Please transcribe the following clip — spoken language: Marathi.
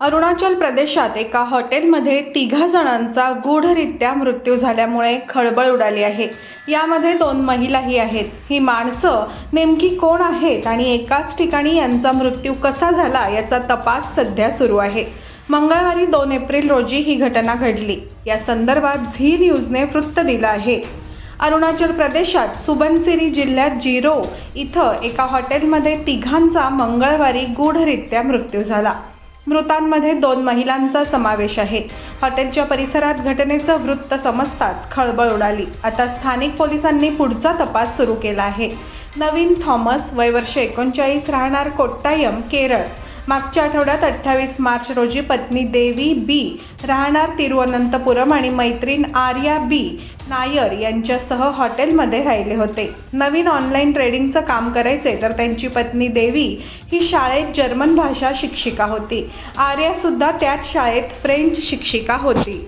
अरुणाचल प्रदेशात एका हॉटेलमध्ये तिघा जणांचा गूढरित्या मृत्यू झाल्यामुळे खळबळ उडाली आहे. यामध्ये दोन महिलाही आहेत. ही माणसं नेमकी कोण आहेत आणि एकाच ठिकाणी यांचा मृत्यू कसा झाला याचा तपास सध्या सुरू आहे. मंगळवारी दोन एप्रिल रोजी ही घटना घडली. या संदर्भात झी न्यूजने वृत्त दिलं आहे. अरुणाचल प्रदेशात सुबनसिरी जिल्ह्यात जिरो इथं एका हॉटेलमध्ये तिघांचा मंगळवारी गूढरित्या मृत्यू झाला. मृतांमध्ये दोन महिलांचा समावेश आहे. हॉटेलच्या परिसरात घटनेचं वृत्त समजताच खळबळ उडाली. आता स्थानिक पोलिसांनी पुढचा तपास सुरू केला आहे. नवीन थॉमस वय वर्ष एकोणचाळीस राहणार कोट्टायम केरळ. मागच्या आठवड्यात अठ्ठावीस मार्च रोजी पत्नी देवी बी राहणार तिरुवनंतपुरम आणि मैत्रीण आर्या बी नायर यांच्यासह हॉटेलमध्ये राहिले होते. नवीन ऑनलाईन ट्रेडिंगचं काम करायचे तर त्यांची पत्नी देवी ही शाळेत जर्मन भाषा शिक्षिका होती. आर्या सुद्धा त्याच शाळेत फ्रेंच शिक्षिका होती.